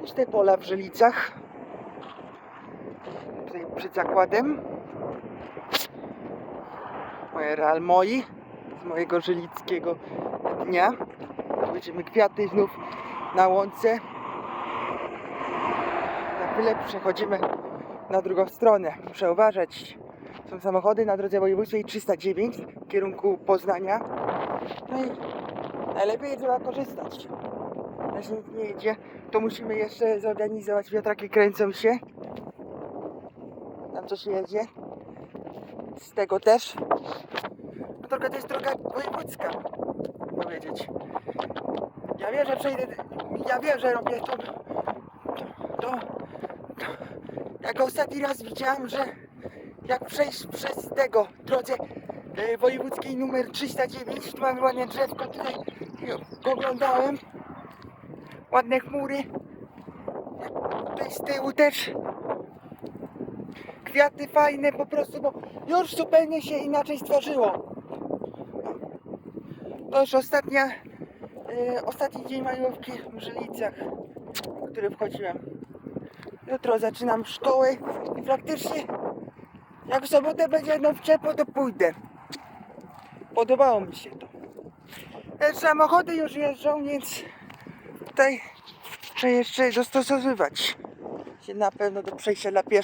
Puste pola w Żylicach. Tutaj przed zakładem. Moje Real Moi z mojego żylickiego dnia. Będziemy kwiaty znów na łące. Za chwilę przechodzimy na drugą stronę. Muszę uważać. Są samochody na drodze wojewódzkiej 309 w kierunku Poznania. No i najlepiej trzeba korzystać. Nikt nie jedzie, to musimy jeszcze zorganizować. Wiatraki kręcą się. Tam coś jedzie. Z tego też. No to jest droga wojewódzka. Powiedzieć. Ja wiem, że przejdę. Ja wiem, że robię to. To. to, jak ostatni raz widziałem, że jak przejść przez tego drodze e, wojewódzkiej numer 309, tu mamy ładne drzewko tutaj oglądałem ładne chmury tutaj z tyłu też kwiaty fajne po prostu, bo już zupełnie się inaczej stworzyło to już ostatnia e, ostatni dzień majówki w Żylicach w który wchodziłem jutro zaczynam szkołę i praktycznie jak w sobotę będzie jedno wczepo, to pójdę. Podobało mi się to. E, Samochody już jeżdżą, więc tutaj trzeba jeszcze dostosowywać się na pewno do przejścia dla pieszych.